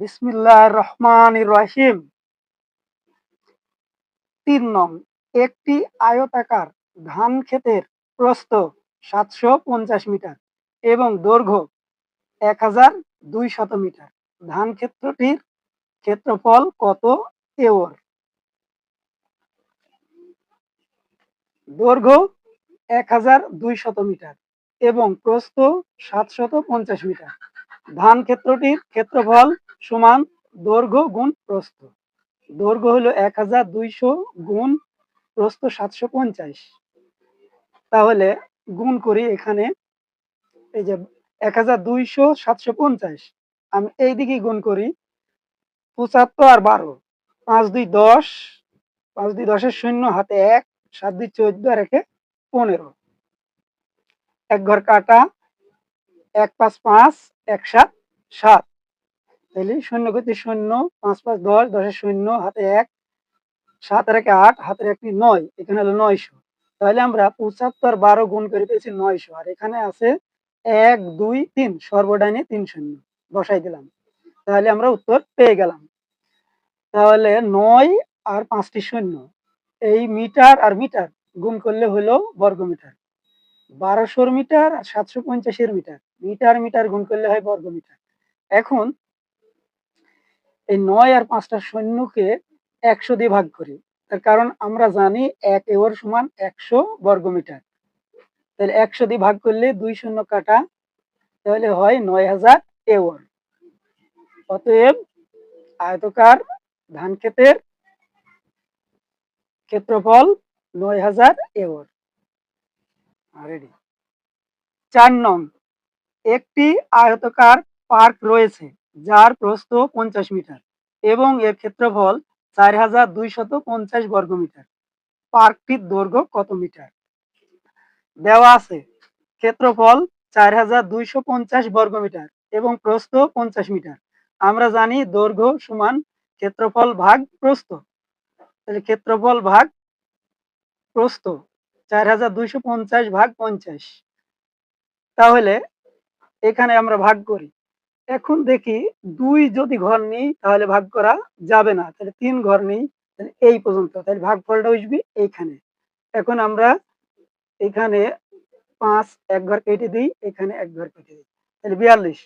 বিসমিল্লাহ রহমান রহিম। তিন নং, একটি আয়তাকার ধান ক্ষেতের প্রস্থ সাতশো পঞ্চাশ মিটার এবং দৈর্ঘ্য এক হাজার দুই শত মিটার। ধান ক্ষেত্রটির ক্ষেত্রফল কত এওর? দৈর্ঘ্য এক হাজার দুই শত মিটার এবং প্রস্থ সাতশত পঞ্চাশ মিটার। ধান ক্ষেত্রটির ক্ষেত্রফল সমান দৈর্ঘ্য গুণ প্রস্থ। দৈর্ঘ্য হলো এক হাজার দুইশো গুণ প্রস্থ সাতশো পঞ্চাশ। তাহলে গুণ করি এখানে, এই যে এক হাজার দুইশো সাতশো পঞ্চাশ। আমি এই দিকে গুণ করি, পঁচাত্তর আর বারো। পাঁচ দুই দশ, পাঁচ দুই দশের শূন্য হাতে এক, সাত দুই চোদ্দ আর একে পনেরো। এক ঘর কাটা, এক পাঁচ পাঁচ, এক সাত সাত। তাহলে শূন্য গতি শূন্য, পাঁচ পাঁচ দশ, দশের শূন্য, হাতে এক, সাত আর একে আট, হাতের একটি নয়, এখানে হলো নয়শো। তাহলে আমরা পঁচাত্তর বারো গুণ করে পেয়েছি নয়শো, আর এখানে আছে এক, দুই, তিন, সর্বডাইনে তিন শূন্য, বসাই দিলাম। তাহলে আমরা উত্তর পেয়ে গেলাম। তাহলে নয় আর পাঁচটি শূন্য, এই মিটার আর মিটার গুণ করলে হলো বর্গ মিটার বারোশোর মিটার আর সাতশো পঞ্চাশের মিটার মিটার মিটার গুণ করলে হয় বর্গ মিটার এখন এই নয় আর পাঁচটা সৈন্যকে একশো দিয়ে ভাগ করি। তার কারণ আমরা জানি এক এওর সমান একশো বর্গ মিটার তাহলে একশো দিয়ে ভাগ করলে দুই শূন্য কাটা, তাহলে হয় নয় হাজার এওর। অতএব আয়তকার ধান ক্ষেতের ক্ষেত্রফল নয় হাজার এওর। চার নং, একটি আয়তকার পার্ক রয়েছে। যার প্রস্থ পঞ্চাশ মিটার এবং এর ক্ষেত্রফল চার হাজার দুইশত পঞ্চাশ বর্গ মিটার। পার্কটির দৈর্ঘ্য কত মিটার? দেওয়া আছে, ক্ষেত্রফল চার হাজার দুইশো পঞ্চাশ বর্গ মিটার এবং প্রস্থ পঞ্চাশ মিটার। আমরা জানি দৈর্ঘ্য সমান ক্ষেত্রফল ভাগ প্রস্থ। তাহলে ক্ষেত্রফল ভাগ প্রস্থ চার হাজার দুইশো পঞ্চাশ ভাগ পঞ্চাশ। তাহলে এখানে আমরা ভাগ করি। এখন দেখি দুই যদি ঘর নেই, তাহলে ভাগ করা যাবে না। তাহলে তিন ঘর নেই, তাহলে এই পর্যন্ত। তাহলে ভাগ ফলটা উঠবি এইখানে। এখন আমরা এখানে পাঁচ এক ঘর কেটে দিই, এখানে এক ঘর কেটে দিই। তাহলে বিয়াল্লিশ।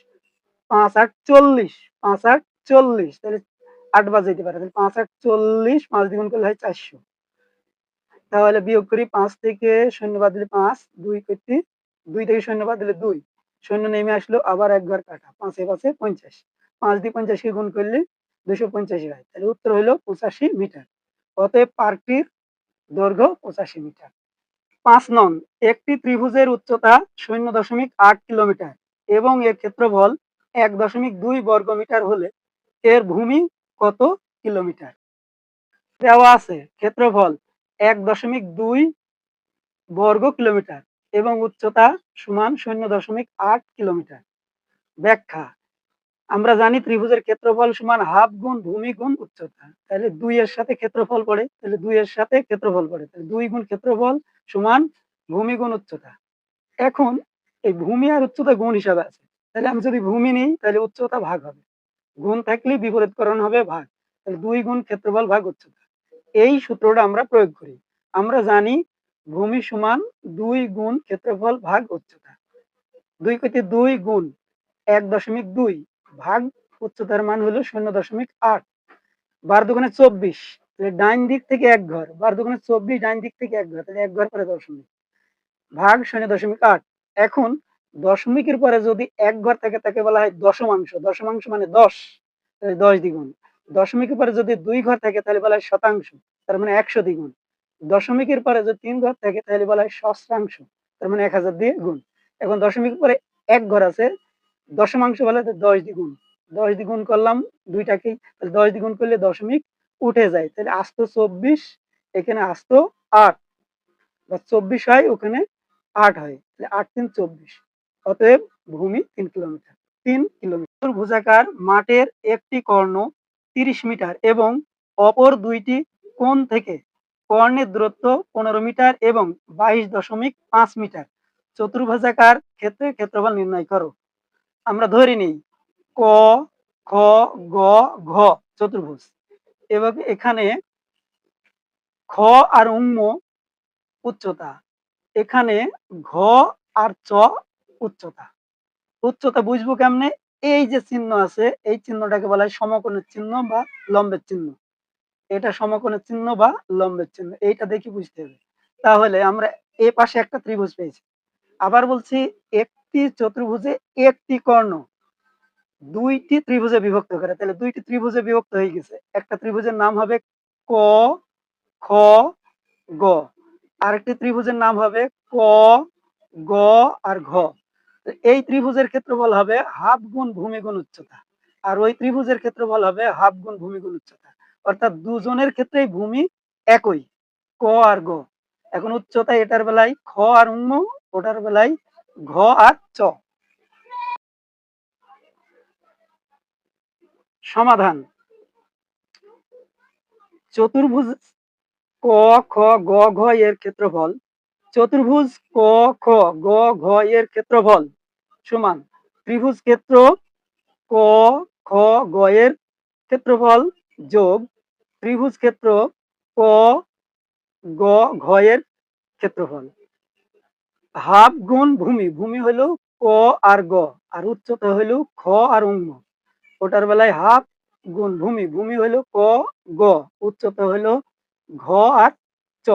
পাঁচ আট চল্লিশ। পাঁচ আট চল্লিশ। তাহলে আট বাজে যেতে পারে। তাহলে পাঁচ আট চল্লিশ পাঁচ দ্বিগুণ করলে হয় চারশো। তাহলে বিয়োগ করি পাঁচ থেকে শূন্য বাদ দিলে পাঁচ, দুই করতে দুই থেকে শূন্য বাদ দিলে দুই। শূন্য নেমে আসলো, আবার এক ঘর কাটা, পাঁচে পাঁচে পঞ্চাশ। পাঁচ দিয়ে পঞ্চাশকে গুণ করলে দুশো পঞ্চাশি হয়। তাহলে উত্তর হলো পঁচাশি মিটার। অতএব পার্কটির দৈর্ঘ্য পঁচাশি মিটার। পাঁচ নং, একটি ত্রিভুজের উচ্চতা শূন্য দশমিক আট কিলোমিটার এবং এর ক্ষেত্রফল এক দশমিক দুই বর্গ মিটার হলে এর ভূমি কত কিলোমিটার? দেওয়া আছে, ক্ষেত্রফল এক দশমিক দুই বর্গ কিলোমিটার। এবং উচ্চতা সমান শূন্য দশমিক আট কিলোমিটার। ব্যাখ্যা, আমরা জানি ত্রিভুজের ক্ষেত্রফল সমান হাফ গুণ ভূমি গুণ উচ্চতা। তাহলে দুই এর সাথে ক্ষেত্রফল পড়ে, তাহলে দুই এর সাথে ক্ষেত্রফল পড়ে, তাহলে দুই গুণ ক্ষেত্রফল সমান ভূমি গুণ উচ্চতা। এখন এই ভূমি আর উচ্চতা গুণ হিসাবে আছে। তাহলে আমি যদি ভূমি নিই, তাহলে উচ্চতা ভাগ হবে। গুণ থাকলে বিপরীতকরণ হবে ভাগ। তাহলে দুই গুণ ক্ষেত্রফল ভাগ উচ্চতা। এই সূত্রটা আমরা প্রয়োগ করি। আমরা জানি ভূমি সমান দুই গুণ ক্ষেত্রফল ভাগ উচ্চতা। দুই কইতে দুই গুণ এক দশমিক দুই ভাগ উচ্চতার মান হলো শূন্য দশমিক আট। বার দোকানে চব্বিশ। ডাইন দিক থেকে এক ঘর বার দোকানে চব্বিশ ডাইন দিক থেকে এক ঘর, তাহলে এক ঘর পরে দশমিক। ভাগ শূন্য দশমিক আট। এখন দশমিকের পরে যদি এক ঘর থাকে, তাকে বলা হয় দশমাংশ। দশমাংশ মানে দশ দশ দ্বিগুণ। দশমিকের পরে যদি দুই ঘর থাকে, তাহলে বলা হয় শতাংশ। তার মানে একশো দ্বিগুণ। দশমিকের পরে যদি তিন ঘর থাকে, তাহলে বলা হয় সহস্রাংশ তার মানে এক হাজার দিয়ে গুণ। এখন দশমিকের পরে এক ঘর আছে, দশমাংশ বলে দশ দ্বিগুণ। দশ দ্বিগুণ করলাম দুইটাকেই তাহলে দশ দ্বিগুণ করলে দশমিক উঠে যায়। তাহলে আস্ত চব্বিশ, এখানে আস্ত আট। বা চব্বিশ হয়, ওখানে আট হয়। তাহলে আট তিন চব্বিশ। অতএব ভূমি তিন কিলোমিটার। তিন কিলোমিটার। ভুজাকার মাঠের একটি কর্ণ তিরিশ মিটার এবং অপর দুইটি কোণ থেকে কর্ণের দূরত্ব পনেরো মিটার এবং বাইশ দশমিক পাঁচ মিটার। চতুর্ভুজাকার ক্ষেত্রে ক্ষেত্রফল নির্ণয় করো। আমরা ধরে নিই। ক, খ, গ, ঘ, চতুর্ভুজ। এবং এখানে খ আর উম্ম উচ্চতা। এখানে ঘ আর চ উচ্চতা। উচ্চতা বুঝব কেমনে? এই যে চিহ্ন আছে, এই চিহ্নটাকে বলা হয় সমকোণের চিহ্ন বা লম্বের চিহ্ন। এটা সমকোণের চিহ্ন বা লম্বের চিহ্ন, এইটা দেখি বুঝতে হবে। তাহলে আমরা এ পাশে একটা ত্রিভুজ পেয়েছি। আবার বলছি একটি চতুর্ভুজে একটি কর্ণ, দুইটি ত্রিভুজে বিভক্ত করে। তাহলে দুইটি ত্রিভুজে বিভক্ত হয়ে গেছে। একটা ত্রিভুজের নাম হবে ক, খ, গ। আরেকটি ত্রিভুজের নাম হবে ক, গ আর ঘ। এই ত্রিভুজের ক্ষেত্রফল হবে হাফ গুণ ভূমিগুণ উচ্চতা। আর ওই ত্রিভুজের ক্ষেত্রফল হবে হাফ গুণ ভূমিগুণ উচ্চতা। অর্থাৎ দুজনের ক্ষেত্রেই ভূমি একই, ক আর গ। এখন উচ্চতা এটার বেলায় খ আর উম্ম, ওটার বেলায় ঘ আর চ। সমাধান। চতুর্ভুজ ক, খ, গ, ঘ এর ক্ষেত্রফল। চতুর্ভুজ ক, খ, গ, ঘ এর ক্ষেত্রফল সমান ত্রিভুজ ক্ষেত্র ক, খ, গ এর ক্ষেত্রফল যোগ ত্রিভুজ ক্ষেত্র ক, গ ঘ এর ক্ষেত্রফল। হাফ গুণ ভূমি ভূমি হলো ক আর গ, আর উচ্চতা হলো খ আর উম্ম ওটার বেলায় হাফ গুণ ভূমি ভূমি হলো ক, গ, উচ্চতা হলো ঘ আর চ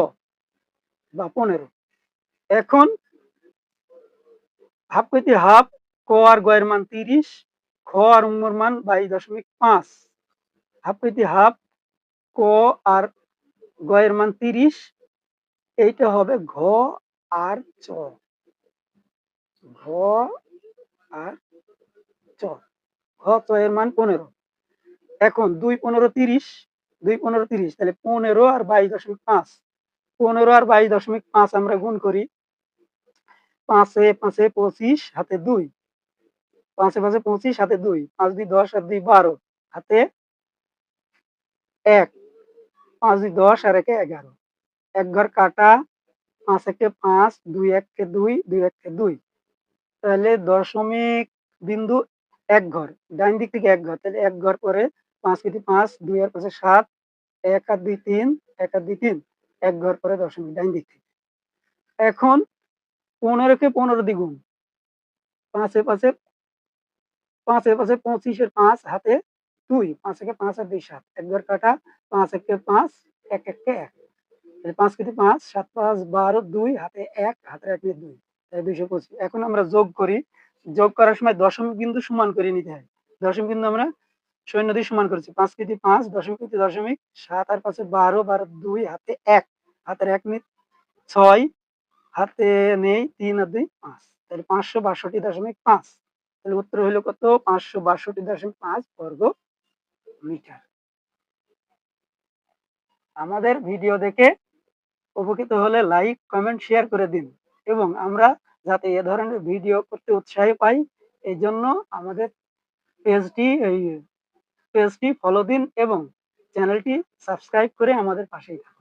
বা পনেরো। এখন হাফ কইতে হাফ, ক আর গ এর মান তিরিশ, খ আর উম্মর মান বাইশ দশমিক পাঁচ। হাফ কইতে হাফ ক আর গ এর মান তিরিশ, এইটা হবে ঘ আর চ। ঘ আর চ। ঘ, চ এর মান পনেরো। এখন দুই পনেরো তিরিশ, দুই পনেরো তিরিশ, তাহলে পনেরো আর বাইশ দশমিক পাঁচ। পনেরো আর বাইশ দশমিক পাঁচ আমরা গুণ করি। পাঁচে পাঁচে পঁচিশ, হাতে দুই। পাঁচে পাঁচে পঁচিশ, হাতে দুই। পাঁচ দুই দশ, আর দুই বারো। হাতে এক। পাঁচ দশ, আর একে এগারো। এক ঘর কাটা, পাঁচ একে পাঁচ, দুই এককে দুই দুই এককে দুই। তাহলে দশমিক বিন্দু এক ঘর ডাইন দিক থেকে এক ঘর, তাহলে এক ঘর পরে পাঁচ কেটে পাঁচ, দুই আর পাশে সাত, এক আর দুই তিন, এক আর দুই তিন, এক ঘর পরে দশমিক ডাইন দিক থেকে। এখন পনেরোকে পনেরো দ্বিগুণ, পাঁচে পাঁচে পাঁচে পাঁচে পঁচিশের পাঁচ হাতে দুই, পাঁচ একে পাঁচ আর দুই সাত। এক ঘর কাটা, পাঁচ একে পাঁচ, এক এক তাহলে পাঁচ কেটে পাঁচ, সাত পাঁচ, বারো, দুই, হাতে এক হাতে এক দুই। তাহলে দুইশো পঁচিশ। এখন আমরা যোগ করি। যোগ করার সময় দশমিক বিন্দু সমান করে নিতে হয়। দশমিক বিন্দু আমরা সৈন্য দিয়ে সমান করেছি। পাঁচ কেটে পাঁচ, দশমিক কেটে দশমিক, সাত আর পাঁচে বারো বারো, দুই, হাতে এক। হাতের এক মিনিট ছয়, হাতে নেই, তিন আর দুই, পাঁচ। তাহলে পাঁচশো বাষট্টি দশমিক পাঁচ। তাহলে উত্তর হলো কত? পাঁচশো বাষট্টি দশমিক পাঁচ বর্গ মিটার। আমাদের ভিডিও দেখে উপকৃত হলে লাইক, কমেন্ট, শেয়ার করে দিন এবং আমরা যাতে এ ধরনের ভিডিও করতে উৎসাহ পাই, এই জন্য আমাদের পেজটি, এই পেজটি ফলো দিন এবং চ্যানেলটি সাবস্ক্রাইব করে আমাদের পাশেই থাকুন।